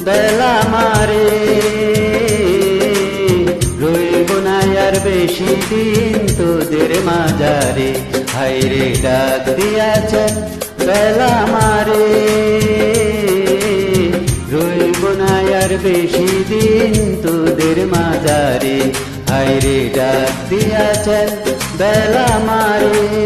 বেলা মারে। রইব না আর বেশি দিন তোদের মাজারে। হাইরে ডাক দিয়াছেন বেলা মারে। রইব না আর বেশি দিন তোদের মাজারে। হাইরে ডাক দিয়াছেন বেলা মারে।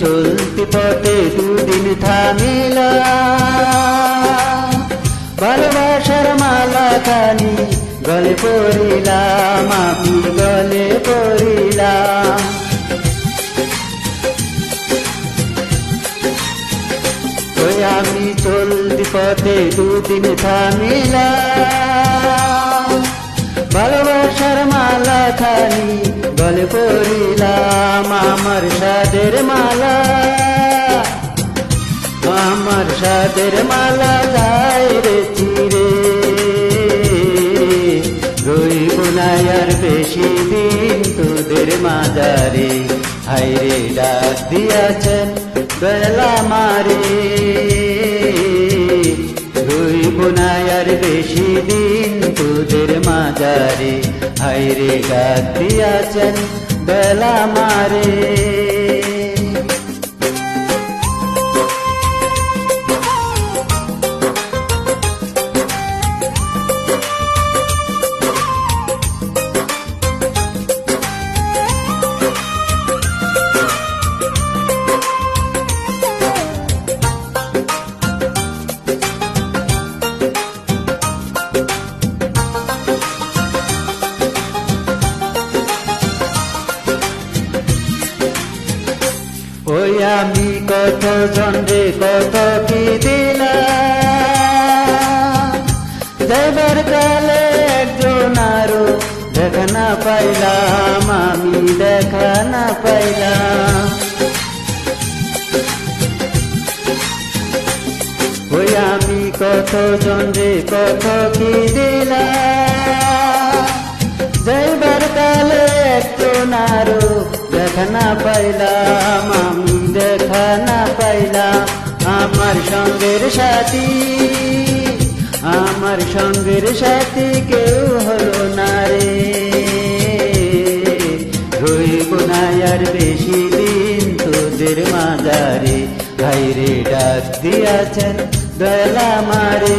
চলতি পথে দুদিন থামিলাম ভালোবাসার মালা খানি গলে পড়িলাম আমি গলে পড়িলাম আমি চলতি পথে দুদিন থামিলাম ভালোবাসার মালা খানি গলে পড়িলাম আমার সাদের মালা। আমার সাদের মালা গায়ে রে চিরে। রইব না আর বেশি দিন তোদের মাজারে। হাইরে ডাক দিয়াছেন বেলা মারে। রইব না আর বেশি দিন মাজারে হাইরে ডাক দিয়াছেন বেলা মারে। আমি কত জন্ডে কত কি দিলাম? দেবার কালে একজন আরও দেখা না পাইলাম, আমি দেখা না পাইলাম। ওই আমি কত জন্ডে কত কি দিলাম? যাইবার কালে আরও দেখা না পাইলাম আমি দেখা না পাইলাম আমার সঙ্গের সাথী আমার সঙ্গের সাথী কেউ হলো না রে রইব না আর বেশি দিন তোদের মাজারে ভাইরে ডাক দিয়াছেন দয়ালা মারে